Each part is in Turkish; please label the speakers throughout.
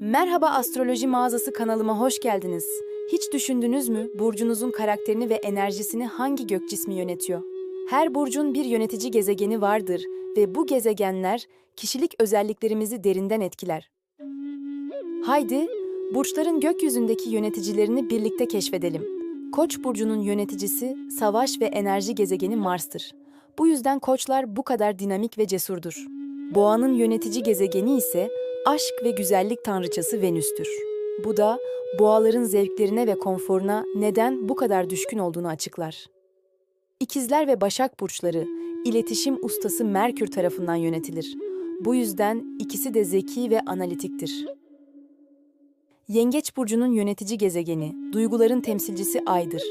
Speaker 1: Merhaba Astroloji Mağazası kanalıma hoş geldiniz. Hiç düşündünüz mü burcunuzun karakterini ve enerjisini hangi gök cismi yönetiyor? Her burcun bir yönetici gezegeni vardır ve bu gezegenler kişilik özelliklerimizi derinden etkiler. Haydi burçların gökyüzündeki yöneticilerini birlikte keşfedelim. Koç burcunun yöneticisi savaş ve enerji gezegeni Mars'tır. Bu yüzden koçlar bu kadar dinamik ve cesurdur. Boğanın yönetici gezegeni ise aşk ve güzellik tanrıçası Venüs'tür. Bu da boğaların zevklerine ve konforuna neden bu kadar düşkün olduğunu açıklar. İkizler ve Başak burçları iletişim ustası Merkür tarafından yönetilir. Bu yüzden ikisi de zeki ve analitiktir. Yengeç burcunun yönetici gezegeni, duyguların temsilcisi Ay'dır.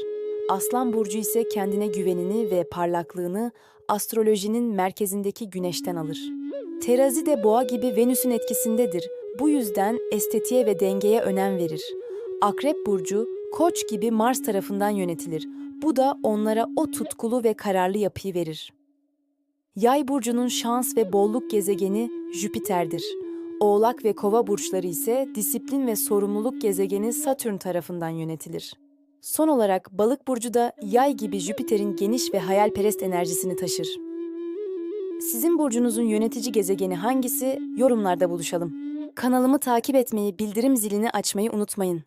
Speaker 1: Aslan burcu ise kendine güvenini ve parlaklığını astrolojinin merkezindeki güneşten alır. Terazi de boğa gibi Venüs'ün etkisindedir. Bu yüzden estetiğe ve dengeye önem verir. Akrep burcu Koç gibi Mars tarafından yönetilir. Bu da onlara o tutkulu ve kararlı yapıyı verir. Yay burcunun şans ve bolluk gezegeni Jüpiter'dir. Oğlak ve Kova burçları ise disiplin ve sorumluluk gezegeni Satürn tarafından yönetilir. Son olarak Balık burcu da Yay gibi Jüpiter'in geniş ve hayalperest enerjisini taşır. Sizin burcunuzun yönetici gezegeni hangisi? Yorumlarda buluşalım. Kanalımı takip etmeyi, bildirim zilini açmayı unutmayın.